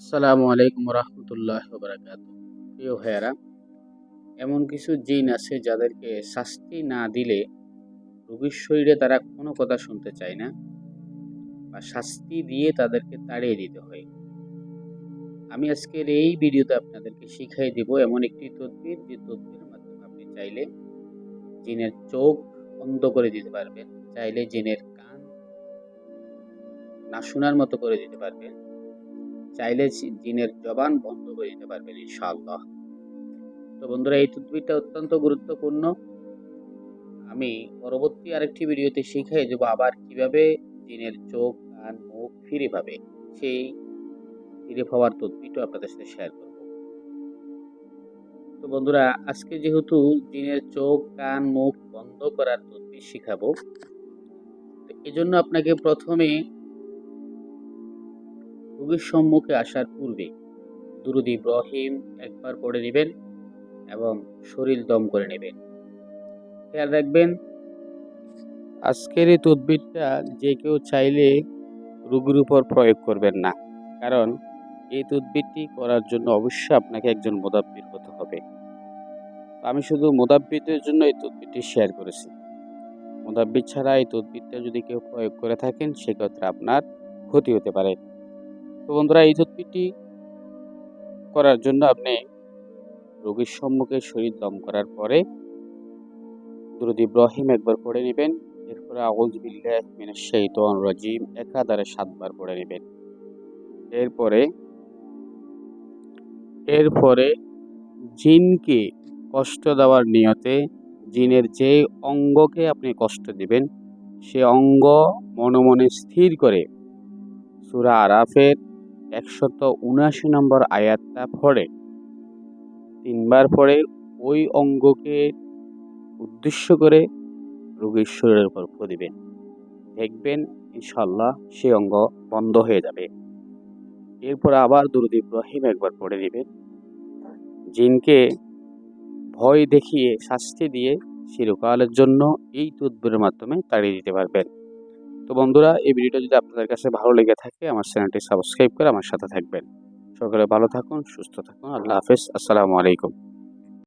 আসসালামু আলাইকুম রহমতুল্লাহ বারাকাত। প্রিয় ভাইয়ারা, এমন কিছু জিন আছে যাদেরকে শাস্তি না দিলে রোগীর শরীরে তারা কোনো কথা শুনতে চায় না বা শাস্তি দিয়ে তাদেরকে তাড়িয়ে দিতে হয়। আমি আজকের এই ভিডিওতে আপনাদেরকে শিখাই দেব এমন একটি তদবির, যে তদবিরের মাধ্যমে আপনি চাইলে জিনের চোখ বন্ধ করে দিতে পারবেন, চাইলে জিনের কান না শোনার মতো করে দিতে পারবেন। চাইলে জিনের জবান বন্ধ করে দিতে পারবেন ইনশাআল্লাহ। তো বন্ধুরা, এই তদবিরটা অত্যন্ত গুরুত্বপূর্ণ। আমি পরবর্তী আরেকটি ভিডিওতে শিখাই দেবো আবার কীভাবে জিনের চোখ, কান, মুখ ফিরে পাবে। সেই ফিরে পাওয়ার তদবিরটা আপনাদের সাথে শেয়ার করব। তো বন্ধুরা, আজকে যেহেতু জিনের চোখ, কান, মুখ বন্ধ করার তদবির শিখাবো, তো এজন্য আপনাকে প্রথমে রোগীর সম্মুখে আসার পূর্বে দুরুদ ইব্রাহিম একবার পড়ে নেবেন এবং শরীর দম করে নেবেন। খেয়াল রাখবেন, আজকের এই তদবিরটা যে কেউ চাইলে রোগীর উপর প্রয়োগ করবেন না। কারণ এই তদবিরটি করার জন্য অবশ্যই আপনাকে একজন মোদাব্বির হতে হবে। আমি শুধু মোদাব্বিরদের জন্য এই তদবিরটি শেয়ার করেছি। মোদাব্বির ছাড়া এই তদবিরটা যদি কেউ প্রয়োগ করে থাকেন, সেক্ষেত্রে আপনার ক্ষতি হতে পারে। তো বন্ধুরা, এই তদবিরটি করার জন্য আপনি রোগীর সম্মুখে শরীর দম করার পরে দুরুদ ইব্রাহিম একবার পড়ে নেবেন। এরপরে আউজ বিল্লাহ মিনাশ রাজিম একাধারে সাতবার পড়ে নেবেন। এরপরে এরপরে জিনকে কষ্ট দেওয়ার নিয়তে জিনের যে অঙ্গকে আপনি কষ্ট দিবেন, সে অঙ্গ মনে মনে স্থির করে সুরা আরাফের একশত উনাশি নম্বর আয়াতটা পড়ে। তিনবার পরে ওই অঙ্গকে উদ্দেশ্য করে রোগীর শরীরের উপর ফু দিবেন দেখবেন ইনশাল্লাহ সেই অঙ্গ বন্ধ হয়ে যাবে। এরপর আবার দুরুদ ইব্রাহিম একবার পড়ে দিবেন জিনকে ভয় দেখিয়ে শাস্তি দিয়ে চিরকালের জন্য এই তদবিরের মাধ্যমে তাড়িয়ে দিতে পারবেন। তো বন্ধুরা, এই ভিডিওটা যদি আপনাদের কাছে ভালো লেগে থাকে, আমার চ্যানেলটি সাবস্ক্রাইব করে আমার সাথে থাকবেন। সকলে ভালো থাকুন, সুস্থ থাকুন, আল্লাহ হাফেজ, আসসালামু আলাইকুম।